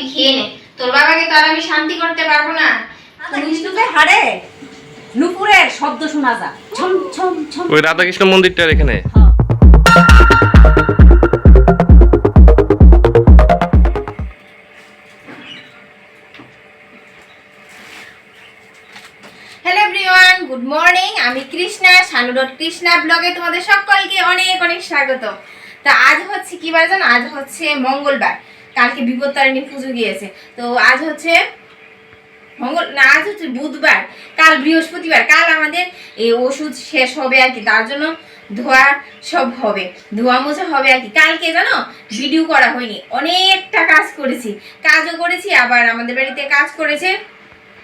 তুই খেয়ে নে। তোর বাবাকে তো আর আমি শান্তি করতে পারব না। কৃষ্ণকে হারে। নুপুরের শব্দ শোনা যা। ছম ছম ছম। ওই রাধাকৃষ্ণ মন্দিরটার এখানে। হ্যালো এভরিওয়ান গুড মর্নিং আমি কৃষ্ণা শানু ডট কৃষ্ণা ব্লগে তোমাদের সকলকে অনেক অনেক স্বাগত। তা আজ হচ্ছে কি বার জানো? আজ হচ্ছে মঙ্গলবার। কালকে বিপত্তারিণী পুজো গিয়েছে। তো আজ হচ্ছে মঙ্গল না, আজ হচ্ছে বুধবার, কাল বৃহস্পতিবার, কাল আমাদের এই ওষুধ শেষ হবে আর কি, তার জন্য ধোয়া সব হবে, ধোয়া মোছা হবে আর কি। কালকে জানো, ভিডিও করা হয়নি, অনেকটা কাজ করেছি, কাজও করেছি, আবার আমাদের বাড়িতে কাজ করেছে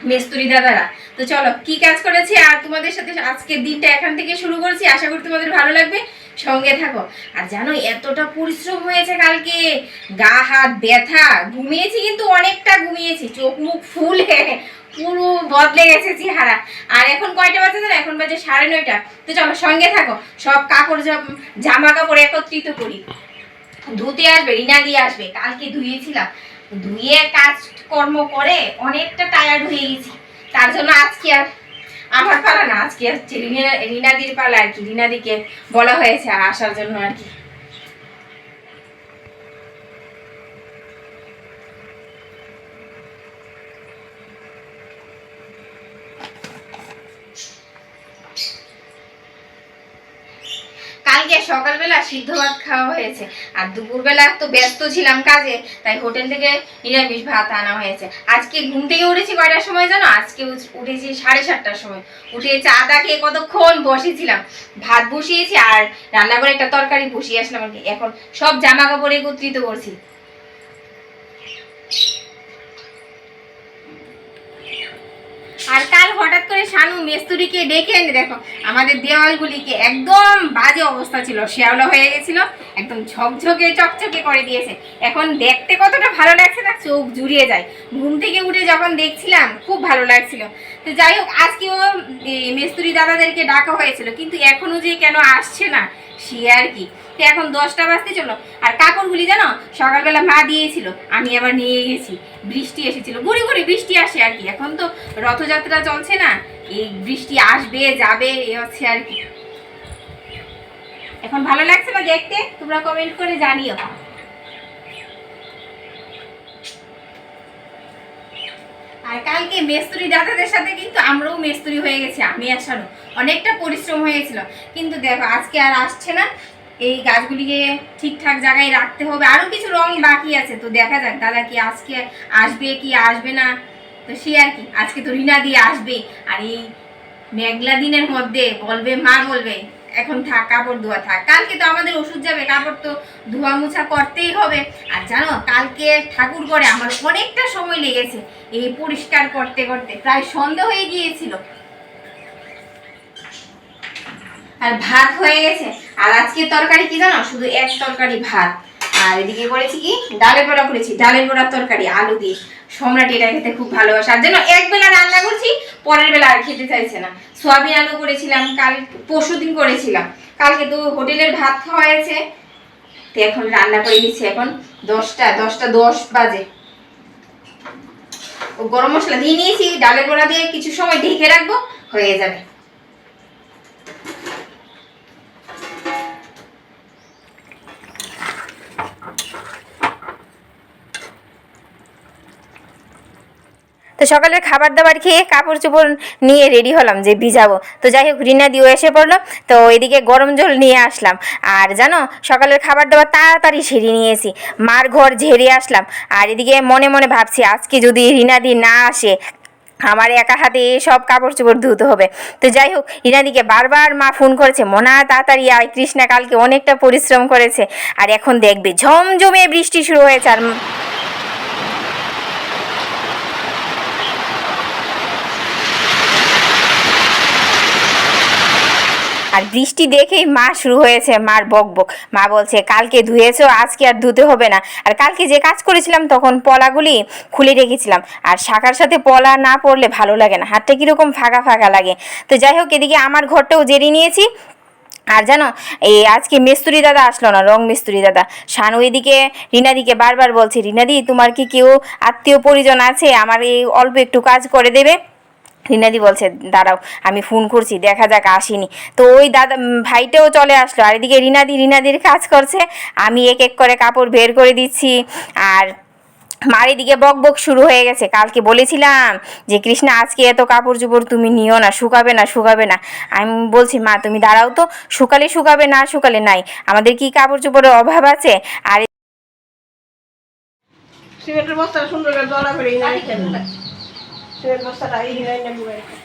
মেস্তুরি দাদারা। তো চলো, কি কাজ করেছি? আর তোমাদের সাথে আজকের দিনটা এখান থেকে শুরু করেছি। আশা করি তোমাদের ভালো লাগবে। সঙ্গে থাকো। আর জানো এতটা পরিশ্রম হয়েছে কালকে। গা, হাত ব্যথা। ঘুমিয়েছি কিন্তু অনেকটা ঘুমিয়েছি। চোখ, মুখ ফুলে পুরো বদলে গেছে চেহারা। আর এখন কয়টা বাজে জানো? এখন বাজে সাড়ে নয়টা। তো চলো, সঙ্গে থাকো। সব কাপড় জামা কাপড় একত্রিত করি। ধুতে আসবে, রিনা দিয়ে আসবে। কালকে ধুয়েছিলাম। ধুয়ে কাজ কর্ম করে অনেকটা টায়ার্ড হয়ে গেছি। তার জন্য আজকে আর আমার পালা না, আজকে হচ্ছে রিনা রিনাদির পালা আর কি, রিনাদিকে বলা হয়েছে আর আসার জন্য আর কি। কালকে সকালবেলা সিদ্ধ ভাত খাওয়া হয়েছে। আর দুপুরবেলা তো ব্যস্ত ছিলাম কাজে, তাই হোটেল থেকে নিরামিষ ভাত আনা হয়েছে। আজকে ঘুম থেকে উঠেছি কয়টার সময় জানো? আজকে উঠেছি সাড়ে সাতটার সময়। উঠে চা দা খেয়ে কতক্ষণ বসেছিলাম। ভাত বসিয়েছি আর রান্না করে একটা তরকারি বসিয়ে আসলাম এখন সব জামা কাপড় একত্রিত করছি আর কাল হঠাৎ করে শানু মেস্তুরিকে ডেকে এনে দেখো, আমাদের দেওয়ালগুলিকে একদম বাজে অবস্থা ছিল শ্যাওলা হয়ে গেছিল, একদম ঝকঝকে, চকচকে করে দিয়েছে। এখন দেখতে কতটা ভালো লাগছে না, চোখ জুড়িয়ে যায়। ঘুম থেকে উঠে যখন দেখছিলাম, খুব ভালো লাগছিল। তো যাই হোক, আজকেও মেস্তুরি দাদাদেরকে ডাকা হয়েছিল, কিন্তু এখনও যে কেন আসছে না সে আর কি। তো এখন দশটা বাজতে চলো আর কাপড়গুলি জানো? সকালবেলা মা দিয়েছিল, আমি আবার নিয়ে গেছি। বৃষ্টি এসেছিল। গুড়ি গুড়ি বৃষ্টি আসে আর কি। এখন তো রথযাত্রা চলছে না। এই বৃষ্টি আসবে, যাবে, এ হচ্ছে আর কি। এখন ভালো লাগছে না দেখতে? তোমরা কমেন্ট করে জানিও। আর কালকে মেস্তুরি দাদাদের সাথে কিন্তু আমরাও মেস্তুরি হয়ে গেছি, আমি আসারও অনেকটা পরিশ্রম হয়েছিল। কিন্তু দেখো, আজকে আর আসছে না। এই গাছগুলিকে ঠিকঠাক জায়গায় রাখতে হবে। আরও কিছু রং বাকি আছে, তো দেখা যাক দাদা কি আজকে আসবে কি আসবে না। তো সে আর কি, আজকে তো রিনা দিয়ে আসবে আর এই মেঘলা দিনের মধ্যে বলবে, মা বলবে এখন থাক, কাপড় ধোয়া থাক। কালকে তো আমাদের ওষুধ যাবে, কাপড় তো ধোয়া মোছা করতেই হবে। আর জানো, কালকে ঠাকুর করে আমার অনেকটা সময় লেগেছে এই পরিষ্কার করতে করতে, প্রায় সন্ধ্যা হয়ে গিয়েছিল। আর ভাত হয়ে গেছে। আর আজকে তরকারি কি জানো? শুধু এক তরকারি ভাত। আর এদিকে করেছি কি? ডালের বড়া করেছি। ডালের বড়ার তরকারি, আলু দিয়ে। সম্রাট এটা খেতে খুব ভালোবাসে। আর এক বেলা রান্না করছি, পরের বেলা আর খেতে চাইছে না। সোয়াবিন আলু করেছিলাম, কাল পরশু দিন করেছিলাম। কালকে তো হোটেলের ভাত খাওয়া হয়েছে তো এখন রান্না করে দিচ্ছি এখন। দশটা দশটা দশ বাজে। ও গরম মশলা দিয়ে নিয়েছি, ডালের বড়া দিয়ে কিছু সময় ঢেকে রাখব, হয়ে যাবে। সকালের খাবার দাবার খেয়ে কাপড় চোপড় নিয়ে রেডি হলাম যে ভিজাবো। তো যাই হোক, রিনা দিও এসে পড়ল। তো এদিকে গরম জল নিয়ে আসলাম। আর জানো, সকালের খাবার দাবার তাড়াতাড়ি সেরে নিয়েছি। মার ঘর ঝেড়ে আসলাম। আর এদিকে মনে মনে ভাবছি, আজকে যদি রিনা দি না আসে, আমার একা হাতে সব কাপড় চোপড় ধুতে হবে। তো যাই হোক রিনাদিকে বারবার মা ফোন করেছে, মনা, তাড়াতাড়ি আয়। কৃষ্ণা কালকে অনেকটা পরিশ্রম করেছে। আর এখন দেখবে, ঝমঝমে বৃষ্টি শুরু হয়েছে। আর আর বৃষ্টি দেখেই মা শুরু হয়েছে মার বক বক। মা বলছে, কালকে ধুয়েছো, আজকে আর ধুতে হবে না। আর কালকে যে কাজ করেছিলাম, তখন পলাগুলি খুলে রেখেছিলাম। আর শাখার সাথে পলা না পড়লে ভালো লাগে না, হাতটা কীরকম ফাঁকা ফাঁকা লাগে। তো যাই হোক, এদিকে আমার ঘরটাও জেরে নিয়েছি। আর জানো, এই আজকে মিস্ত্রি দাদা আসলো না, রং মিস্ত্রি দাদা। শানু এদিকে, রিনাদিকে বারবার বলছে, রিনাদি, তোমার কি কেউ আত্মীয় পরিজন আছে? আমার এই অল্প একটু কাজ করে দেবে। রিনাদি বলছে দাঁড়াও আমি ফোন করছি দেখা যাক আসেনি। তো ওই দাদা ভাইটাও চলে আসলো। আর এদিকে রিনাদি রিনাদির কাজ করছে। আমি এক এক করে কাপড় বের করে দিচ্ছি। আর মার এদিকে বক বক শুরু হয়ে গেছে। কালকে বলেছিলাম যে কৃষ্ণা আজকে এত কাপড় চোপড় তুমি নিও না শুকাবে না শুকাবে না। আমি বলছি মা তুমি দাঁড়াও তো শুকালে শুকাবে না শুকালে নাই। আমাদের কি কাপড় চোপড়ের অভাব আছে? আর সিমেন্টের বস্তাটা সুন্দর করে দলা করে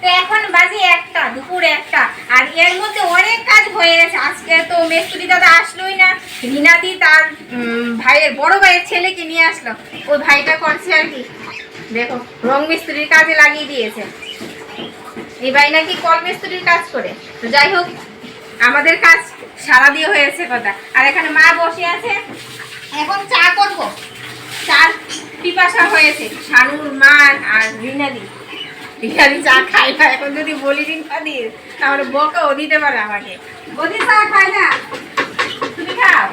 তো এখন বাজে একটা দুপুর একটা আর এর মধ্যে অনেক কাজ হয়ে গেছে। আজকে তো মেস্তুরি দাদা আসলোই না রিনাদি তার ভাইয়ের বড় ভাইয়ের ছেলেকে নিয়ে আসলো। ওই ভাইটা করছে আর কি। দেখো রং মিস্ত্রির কাজে লাগিয়ে দিয়েছে। এই ভাই নাকি কল মিস্ত্রির কাজ করে। তো যাই হোক আমাদের কাজ সারা দিয়ে হয়েছে কথা। আর এখানে মা বসে আছে। এখন চা করব। চার পিপাসা হয়েছে শানুর মা আর রিনাদি রিনাদি চা খায় না এখন যদি বলি রিনাদি তাহলে বকাও দিতে পারে আমাকে। বদি চা খায় না। তুমি খাও।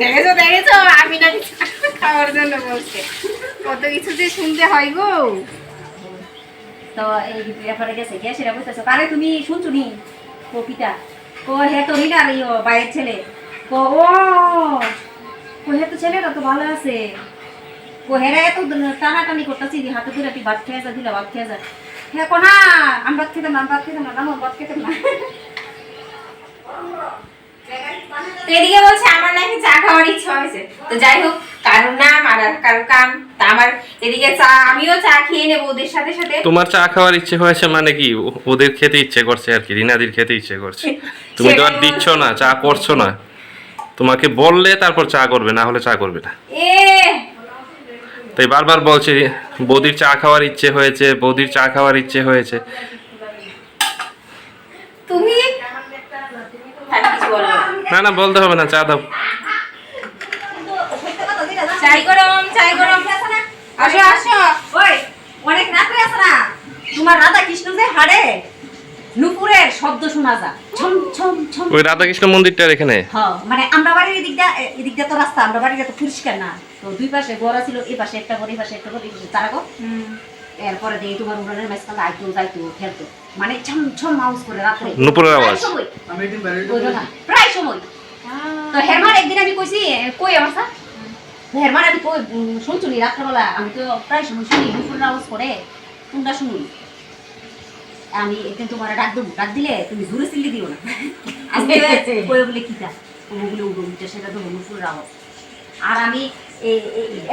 দেখেছ দেখেছ? আমি নাকি খাওয়ার জন্য বলছে। কত কিছু যে শুনতে হয় গো। তো এই ব্যাপারে গেছে গিয়ে সেটা বুঝতেছো। কারে তুমি শুনছো নি? কপিতা কো হে তো রিনার বাইয়ের ছেলে। ও কো তো ছেলেটা তো ভালো আছে। কো এত টানাটানি করতেছি হাতে ধরে তুই ভাত খেয়ে যা দিলা ভাত খেয়ে যা। হ্যাঁ কো আমি ভাত খেতাম না ভাত খেতাম না জানো ভাত খেতাম না। এদিকে বলছে আমার নাকি চা খাওয়ার ইচ্ছা হয়েছে। তো যাই হোক কারোর নাম আর আর কারোর কাম তা আমার এদিকে চা আমিও চা খেয়ে নেব ওদের সাথে সাথে। তোমার চা খাওয়ার ইচ্ছে হয়েছে মানে কি? ওদের খেতে ইচ্ছে করছে আর কি রিনাদির খেতে ইচ্ছে করছে। তুমি তো আর দিচ্ছ না চা করছ না। তোমাকে বললে তারপর চা করবে না হলে চা করবে না। তাই বারবার বলছে বৌদির চা খাওয়ার ইচ্ছে হয়েছে বৌদির চা খাওয়ার ইচ্ছে হয়েছে। তুমি? বলবে না। না বলতে হবে না চা দাও। চাই গরম চাই গরম। আসো আসো। ওই অনেক রাত্রে না। তোমার রাধা কৃষ্ণ যে হাড়ে। নুপুরের শব্দ শোনা যা ছম ছম ছম। ওই রাধাকৃষ্ণ মন্দিরটার এখানে? হ্যাঁ মানে আমরা বাড়ির এদিকটা এদিকটা তো রাস্তা আমরা বাড়ির তো পরিষ্কার না। তো দুই পাশে গড়া ছিল এই পাশে একটা ঘর এই পাশে একটা ঘর এই পাশে তারা ঘর। এরপরে দিয়ে তোমার উড়ানের মাঝখানে আইতো যাইতো খেলতো মানে ছম ছম মাউস করে রাত্রে। নুপুরের আওয়াজ। প্রায় সময় ওই প্রায় সময়। তো হেরমার একদিন আমি কইছি কই আমার স্যার? হেরমার আমি কই উম, শুনছো রাত্রেবেলা আমি তো প্রায় সময় শুনি নুপুরের আওয়াজ করে। তোমরা শুনি আমি একদিন তোমার ডাক দেবো। ডাক দিলে তুমি জোরে চিল্লি দিও না। আজকে কয়ে বলে কিতা ওগুলো উঠো উঠে সেটা দেবো নুপুরের আওয়াজ আর আমি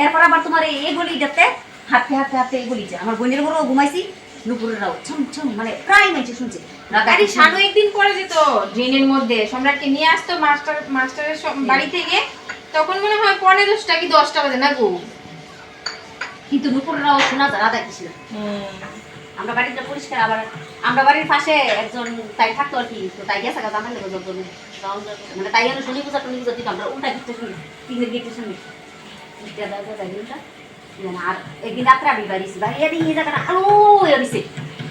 এরপর আবার তোমার এই গলিটাতে হাঁটতে হাঁটতে হাঁটতে এই গলিটা আমার বোনের বড় ঘুমাইছি নুপুরের আওয়াজ ছম ছম মানে প্রায় মেয়েছে শুনছে। রাধা আরে শানু একদিন পরে যেত ড্রেনের মধ্যে। সম্রাটকে নিয়ে আসতো মাস্টার মাস্টারের বাড়ি থেকে তখন মনে হয় পনেরো দশটা কি দশটা বাজে না গো? কিন্তু নুপুরের আওয়াজ শোনা যায় রাধা কৃষ্ণ আমরা বাড়িটা পরিষ্কার আবার আমরা বাড়ির পাশে একজন তাই থাকতো আর কি তো তাই গেছে কথা আমার যখন মানে তাই আমি শনি পূজা টনি পূজা দিতাম আমরা উল্টা গিফটে শুনি তিনের গিফটে শুনি। মানে আর একদিন রাত্রে আমি বাড়িছি বাড়ি এই জায়গাটা আলো হয়েছে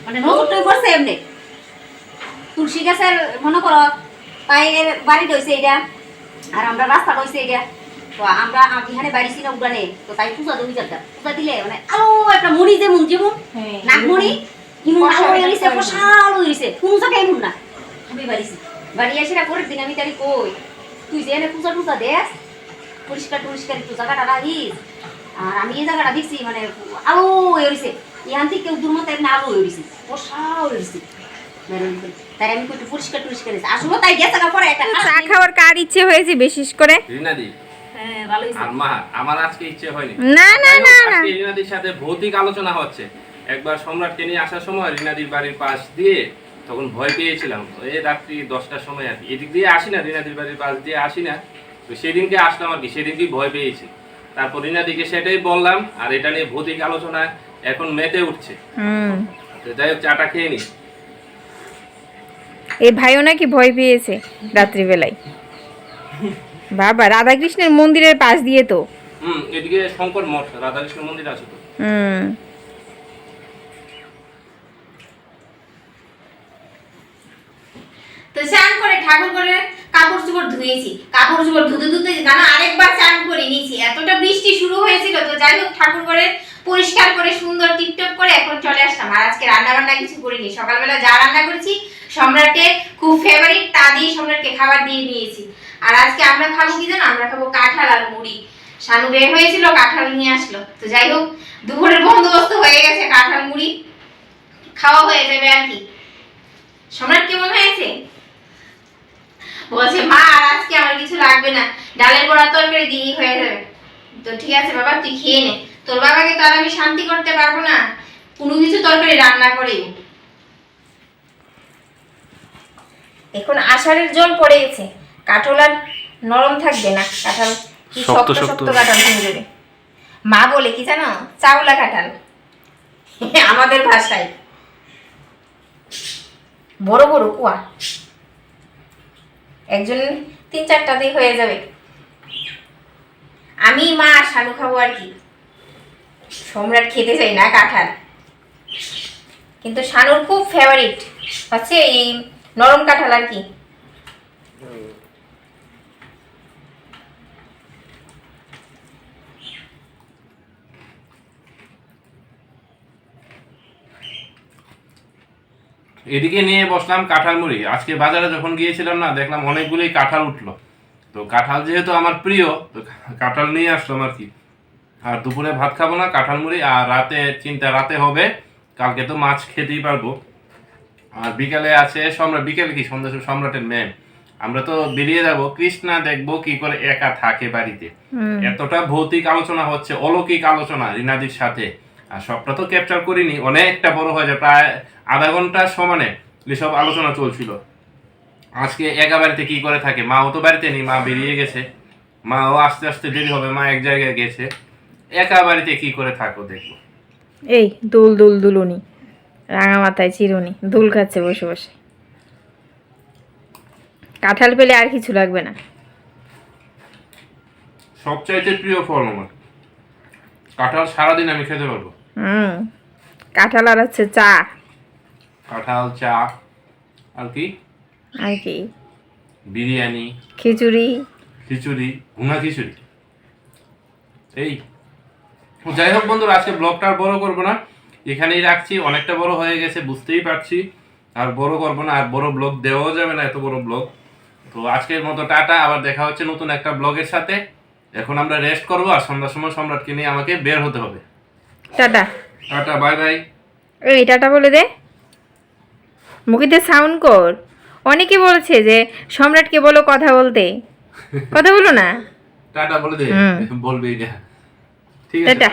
মানে নজরটাই পড়ছে এমনি। তুলসী গাছের মনে করো পায়ের বাড়ি রয়েছে এটা আর আমরা রাস্তা রয়েছে এটা তো আমরা আম- এখানে বাড়ি ছিল উড়ানে তো তাই পূজা জায়গা পূজা দিলে মানে আলো একটা মুড়ি যেমন যেমন হ্যাঁ। নাগমণি ইমন হয়ে গেছে ফসাল হয়ে গেছে। কোন জায়গায় না। আমি বাড়িছি বাড়ি এসে পরের দিন আমি তারি কই? তুই যে এনে পূজা টুজা দেস পরিষ্কার টরিষ্কার একটু জায়গাটা রাখিস। আর আমি এই জায়গাটা দেখছি মানে আলো হয়ে গেছে। ইয়ান থেকে কেউ দূর এমনি আলো হয়ে গেছে। ফসাল হয়ে গেছে। তাই আমি একটু পরিষ্কার টরিষ্কার আসলে তাই গেছে পরে একটা চা খাওয়ার কার ইচ্ছে হয়েছে বিশেষ করে? রিনাদি। হ্যাঁ আমার আজকে ইচ্ছে হয়নি। না না না না। সাথে ভৌতিক আলোচনা হচ্ছে। একবার সম্রাটকে নিয়ে আসার সময় রিনাদির বাড়ির পাশ দিয়ে তখন ভয় পেয়েছিলাম। এই রাত্রি দশটার সময় আর এদিক দিয়ে আসি না রিনাদির বাড়ির পাশ দিয়ে আসি না। তো সেদিনকে আসলাম আর কি সেদিনকেই ভয় পেয়েছি। তারপর রিনাদিকে সেটাই বললাম আর এটা নিয়ে ভৌতিক আলোচনা এখন মেতে উঠছে। যাই হোক চাটা খেয়ে নি। এই ভাইও নাকি ভয় পেয়েছে রাত্রিবেলায়। বাবা রাধাকৃষ্ণের মন্দিরের পাশ দিয়ে তো। হুম এদিকে শঙ্কর মঠ রাধাকৃষ্ণ মন্দির আছে তো। হুম। ঠাকুর করে কাপড় চোপড় ধুয়েছি, কাপড় চোপড় ধুতে ধুতে জানো আরেকবার চান করে নিয়েছি। এতটা বৃষ্টি শুরু হয়েছিল তো যাই হোক ঠাকুর করে পরিষ্কার করে, সুন্দর টিপটপ করে এখন চলে আসলাম। আর আজকে রান্না বান্না কিছু করিনি। সকালবেলা যা রান্না করেছি, সম্রাটকে খুব ফেভারিট তা দিয়ে সম্রাটকে খাবার দিয়ে নিয়েছি। আর আজকে আমরা খাব কি জানো? আমরা খাব কাঁঠাল আর মুড়ি। শানু বের হয়েছিল, কাঁঠাল নিয়ে আসলো। তো যাই হোক, দুপুরের বন্দোবস্ত হয়ে গেছে, কাঁঠাল মুড়ি খাওয়া হয়ে যাবে আর কি। সম্রাট কেমন হয়েছে? বলছে মা আর আজকে আমার কিছু লাগবে না। ডালের বড়া তরকারি দিয়েই হয়ে যাবে। তো ঠিক আছে বাবা তুই খেয়ে নে। তোর বাবাকে তো আর আমি শান্তি করতে পারব না। কোনো কিছু তরকারি রান্না করেই এখন আষাঢ়ের জল পড়ে গেছে কাঠল আর নরম থাকবে না। কাঁঠাল কি শক্ত শক্ত কাঁঠাল হয়ে যাবে মা বলে কি জানো? চাউলা কাঁঠাল। আমাদের ভাষায়। বড় বড় কুয়া। একজন তিন চারটাতেই হয়ে যাবে। আমি, মা আর শানু খাব আর কি। সম্রাট খেতে চাই না কাঁঠাল। কিন্তু শানুর খুব ফেভারিট হচ্ছে এই নরম কাঁঠাল আর কি। এদিকে নিয়ে বসলাম কাঁঠাল মুড়ি। আজকে বাজারে যখন গিয়েছিলাম না দেখলাম অনেকগুলোই কাঁঠাল উঠল। তো কাঁঠাল যেহেতু আমার প্রিয় তো কাঁঠাল নিয়ে আসলাম আর কি? আর দুপুরে ভাত খাব না কাঁঠাল মুড়ি আর রাতে চিন্তা রাতে হবে। কালকে তো মাছ খেতেই পারব। আর বিকালে আছে সম্রাট বিকেলে কি সন্ধ্যা সম্রাটের ম্যাম আমরা তো বেরিয়ে যাব কৃষ্ণা দেখব কি করে একা থাকে বাড়িতে। এতটা ভৌতিক আলোচনা হচ্ছে অলৌকিক আলোচনা রিনাদির সাথে। আর সবটা তো ক্যাপচার করিনি অনেকটা বড় হয়ে যায় প্রায় আধা ঘণ্টার সমানে এসব আলোচনা চলছিল। আজকে একা বাড়িতে কি করে থাকে? মাও তো বাড়িতে নেই মা বেরিয়ে গেছে। মাও আস্তে আস্তে দেরি হবে মা এক জায়গায় গেছে। একা বাড়িতে কি করে থাকো দেখব। এই দুল দুল দুলুনি রাঙা মাথায় চিরুনি দুল খাচ্ছে বসে বসে। কাঁঠাল পেলে আর কিছু লাগবে না। সবচাইতে প্রিয় ফল আমার। কাঁঠাল সারাদিন আমি খেতে পারব। হুম। কাঁঠাল আর হচ্ছে চা। কাঁঠাল চা আর কি? আর কি? বিরিয়ানি। খিচুড়ি। খিচুড়ি ভুনা খিচুড়ি। এই। যাই হোক বন্ধুরা আজকে ব্লগটা আর বড় করব না। এখানেই রাখছি অনেকটা বড় হয়ে গেছে বুঝতেই পারছি। আর বড় করব না আর বড় ব্লগ দেওয়াও যাবে না এত বড় ব্লগ। তো আজকের মতো টাটা আবার দেখা হচ্ছে নতুন একটা ব্লগের সাথে। এখন আমরা রেস্ট করব আর সন্ধ্যার সময় সম্রাটকে নিয়ে আমাকে বের হতে হবে। টাটা। টাটা বাই বাই এই টাটা বলে দে। মুখিতে সাউন্ড কর। অনেকে বলছে যে সম্রাটকে বলো কথা বলতে। কথা বলো না। টাটা বলে দে। বলবেই না। ঠিক আছে। টাটা।